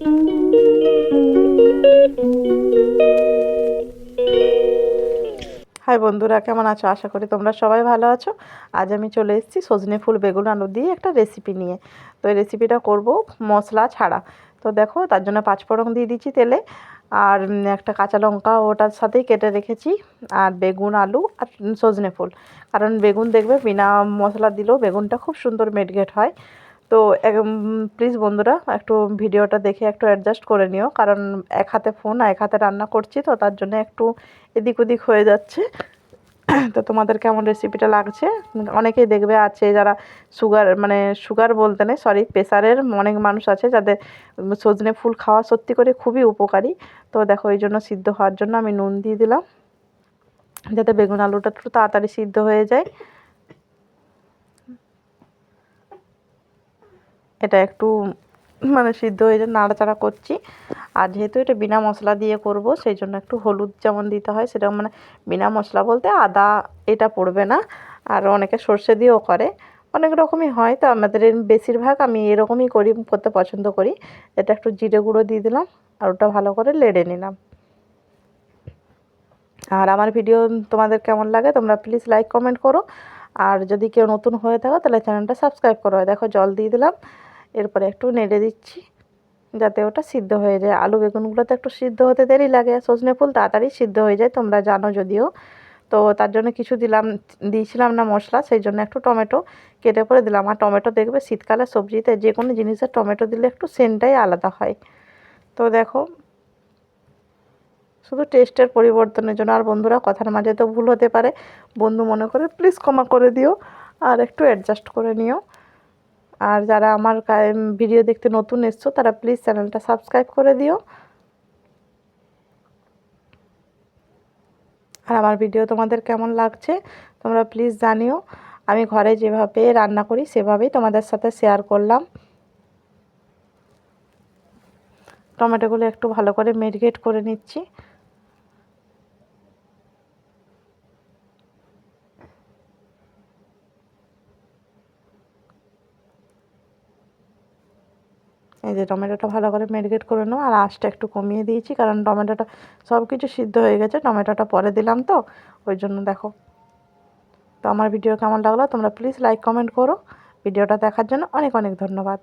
High বন্ধুরা, কেমন আছো? আশা করি তোমরা সবাই ভালো আছো। আজ আমি চলে এসেছি সজনে ফুল বেগুন আলু দিয়ে একটা রেসিপি নিয়ে। তো এই রেসিপিটা করব মশলা ছাড়া। তো দেখো, তার জন্য পাঁচফোড়ন দিয়ে দিচ্ছি তেলে, আর একটা কাঁচা লঙ্কা ওটার সাথেই কেটে রেখেছি, আর বেগুন আলু আর সজনে ফুল। কারণ বেগুন দেখবে বিনা মশলা দিলেও বেগুনটা খুব সুন্দর মেডগেট হয়। তো প্লিজ বন্ধুরা, একটু ভিডিওটা দেখে একটু অ্যাডজাস্ট করে নিও। কারণ এক হাতে ফোন আর এক হাতে রান্না করছি, তো তার জন্য একটু এদিক ওদিক হয়ে যাচ্ছে। তো তোমাদের কেমন রেসিপিটা লাগছে? অনেকেই দেখবে আছে যারা সুগার মানে সুগার বলতে নেই সরি প্রেশারের অনেক মানুষ আছে যাদের সজনে ফুল খাওয়া সত্যি করে খুবই উপকারী। তো দেখো, এই জন্য সিদ্ধ হওয়ার জন্য আমি নুন দিয়ে দিলাম। যাতে বেগুন আলুটা একটু তাড়াতাড়ি সিদ্ধ হয়ে যায়। এটা একটু মানে সিদ্ধ হয়ে যায় নাড়াচাড়া করছি। আর যেহেতু এটা বিনা মশলা দিয়ে করব, সেই জন্য একটু হলুদ যেমন দিতে হয় সেটা মানে বিনা মশলা বলতে আদা এটা পড়বে না। আর অনেকে সর্ষে দিয়েও করে। অনেক রকমই হয়, তো আমাদের বেশিরভাগ আমি এরকমই করি, করতে পছন্দ করি। এটা একটু জিরে গুঁড়ো দিয়ে দিলাম, আর ওটা ভালো করে লেড়ে নিলাম। আর আমার ভিডিও তোমাদের কেমন লাগে, তোমরা প্লিজ লাইক কমেন্ট করো। আর যদি কেউ নতুন হয়ে থাকো, তাহলে চ্যানেলটা সাবস্ক্রাইব করো। দেখো, জল দিয়ে দিলাম। এরপরে একটু নেড়ে দিচ্ছি, যাতে ওটা সিদ্ধ হয়ে যায়। আলু বেগুনগুলো তো একটু সিদ্ধ হতে দেরি লাগে, সজনে ফুল তাড়াতাড়ি সিদ্ধ হয়ে যায়, তোমরা জানো যদিও। তো তার জন্য কিছু দিলাম, দিয়েছিলাম না মশলা, সেই জন্য একটু টমেটো কেটে পরে দিলাম। আর টমেটো দেখবে শীতকালে সবজিতে যে কোনো জিনিসে টমেটো দিলে একটু সেন্টটাই আলাদা হয়। তো দেখো, শুধু টেস্টের পরিবর্তনের জন্য। আর বন্ধুরা, কথার মাঝে তো ভুল হতে পারে। বন্ধু মনে করে প্লিজ ক্ষমা করে দিও। আর একটু অ্যাডজাস্ট করে নিও। আর যারা আমার ভিডিও দেখতে নতুন এসছো, তারা প্লিজ চ্যানেলটা সাবস্ক্রাইব করে দিও। আর আমার ভিডিও তোমাদের কেমন লাগছে, তোমরা প্লিজ জানিও। আমি ঘরে যেভাবে রান্না করি, সেভাবেই তোমাদের সাথে শেয়ার করলাম। টমেটোগুলো একটু ভালো করে মেরিগেট করে নিচ্ছি। এই যে টমেটোটা ভালো করে মেরিগেট করে নেব আর আঁচটা একটু কমিয়ে দিয়েছি, কারণ টমেটোটা সব কিছু সিদ্ধ হয়ে গেছে, টমেটোটা পরে দিলাম তো, ওই জন্য দেখো। তো আমার ভিডিও কেমন লাগল তোমরা প্লিজ লাইক কমেন্ট করো। ভিডিওটা দেখার জন্য অনেক অনেক ধন্যবাদ।